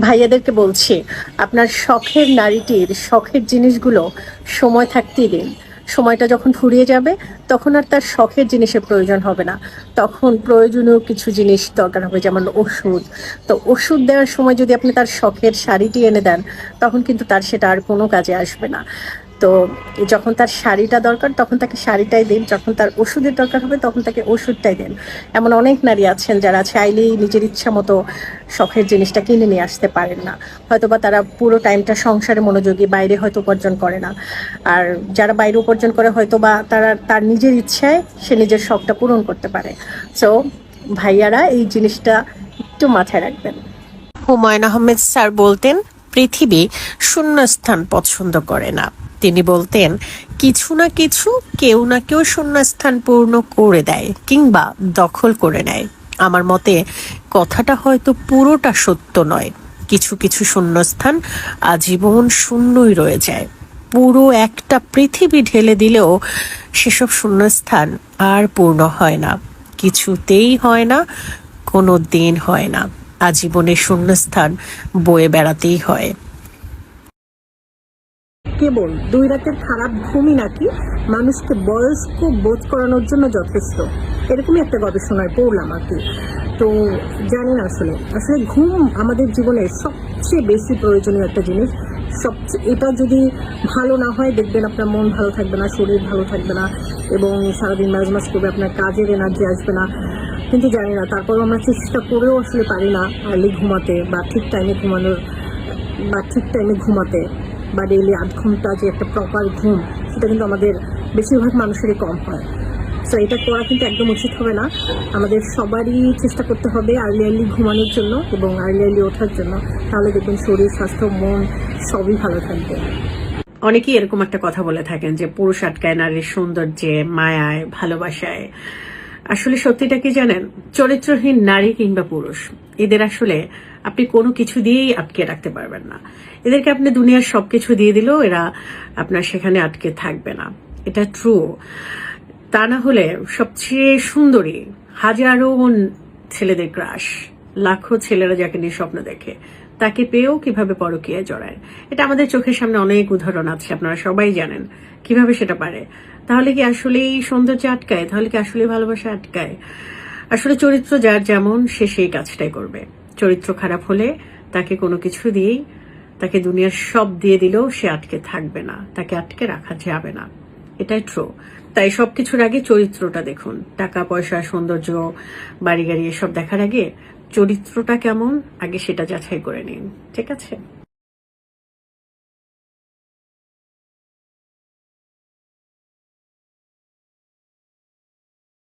ভাইয়াদেরকে বলছি, আপনার শখের নারীটির শখের জিনিসগুলো সময় থাকতেই দিন। সময়টা যখন ফুরিয়ে যাবে, তখন আর তার শখের জিনিসের প্রয়োজন হবে না। তখন প্রয়োজনীয় কিছু জিনিস দরকার হবে, যেমন ওষুধ। তো ওষুধ দেওয়ার সময় যদি আপনি তার শখের শাড়িটি এনে দেন, তখন কিন্তু তার সেটা আর কোনো কাজে আসবে না। তো যখন তার শাড়িটা দরকার, তখন তাকে শাড়িটাই দিন। যখন তার ওষুধের দরকার হবে, তখন তাকে ওষুধটাই দিন। এমন অনেক নারী আছেন যারা চাইলেই নিজের ইচ্ছা মতো শখের জিনিসটা কিনে নিয়ে আসতে পারেন না। হয়তোবা তারা পুরো টাইমটা সংসারে মনোযোগী, বাইরে হয়তো উপার্জন করে না। আর যারা বাইরে উপার্জন করে হয়তো বা তারা তার নিজের ইচ্ছায় সে নিজের শখটা পূরণ করতে পারে। সো ভাইয়ারা, এই জিনিসটা একটু মাথায় রাখবেন। হুমায়ুন আহমেদ স্যার বলতেন, পৃথিবী শূন্যস্থান পছন্দ করে না। তিনি বলতেন, কিছু না কিছু কেউ না কেউ শূন্যস্থান পূর্ণ করে দেয় কিংবা দখল করে নেয়। আমার মতে কথাটা হয়তো পুরোটা সত্য নয়। কিছু কিছু শূন্যস্থান আজীবন শূন্যই রয়ে যায়। পুরো একটা পৃথিবী ঢেলে দিলেও সেসব শূন্যস্থান আর পূর্ণ হয় না। কিছুতেই হয় না কোনো দিন হয় না। আজীবনে শূন্যস্থান বয়ে বেড়াতেই হয়। কেবল দুই রাতের খারাপ ঘুমই নাকি মানুষকে বয়স্ক বোধ করানোর জন্য যথেষ্ট? এরকমই একটা গবেষণায় পড়লাম আর কি। তো জানেন আসলে। আসলে ঘুম আমাদের জীবনের সবচেয়ে বেশি প্রয়োজনীয় একটা জিনিস। সবচেয়ে এটা যদি ভালো না হয়, দেখবেন আপনার মন ভালো থাকবে না, শরীর ভালো থাকবে না এবং সারাদিন মাঝ মাঝ করবে, আপনার কাজের এনার্জি আসবে না। কিন্তু জানি না তারপর আমরা চেষ্টা করেও আসলে পারি না আর্লি ঘুমাতে বা ঠিক টাইমে ঘুমানোর, বা ঠিক টাইমে ঘুমাতে। বা ডেইলি আধ ঘণ্টা যে একটা প্রপার ঘুম, সেটা কিন্তু আমাদের বেশিরভাগ মানুষেরই কম হয়। সো এটা করা কিন্তু একদম উচিত হবে না। আমাদের সবারই চেষ্টা করতে হবে আর্লি আর্লি ঘুমানোর জন্য এবং আর্লি আর্লি ওঠার জন্য। তাহলে দেখবেন শরীর, স্বাস্থ্য, মন সবই ভালো থাকবে। অনেকেই এরকম একটা কথা বলে থাকেন যে পুরুষ আটকায় নারীর সৌন্দর্যে, মায়ায়, ভালোবাসায়। আসলে সত্যিটা কি জানেন? চরিত্রহীন নারী কিংবা পুরুষ। এদের আসলে আপনি কোনো কিছু দিয়েই আটকে রাখতে পারবেন না। এদেরকে আপনি দুনিয়ার সবকিছু দিয়ে দিলেও এরা আপনার সেখানে আটকে থাকবে না। এটা ট্রু তা না হলে সবচেয়ে সুন্দরী হাজারো ছেলেদের ক্রাশ লাখো ছেলেরা যাকে নিয়ে স্বপ্ন দেখে। তাকে পেয়েও কীভাবে পরকীয়া জড়ায়? এটা আমাদের চোখের সামনে অনেক উদাহরণ আছে, আপনারা সবাই জানেন। কীভাবে সেটা পারে? তাহলে কি আসলেই সৌন্দর্য আটকায়? তাহলে কি আসলে ভালোবাসা আটকায়? আসলে চরিত্র যার যেমন, সে সেই কাজটাই করবে। চরিত্র খারাপ হলে তাকে কোনো কিছু দিয়েই, তাকে দুনিয়ার সব দিয়ে দিলেও সে আটকে থাকবে না। তাকে আটকে রাখা যাবে না। এটাই ট্রু তাই সবকিছুর আগে চরিত্রটা দেখুন। টাকা, পয়সা, সৌন্দর্য বাড়ি গাড়ি এসব দেখার আগে চরিত্রটা কেমন আগে সেটা যাচাই করে নিন ঠিক আছে?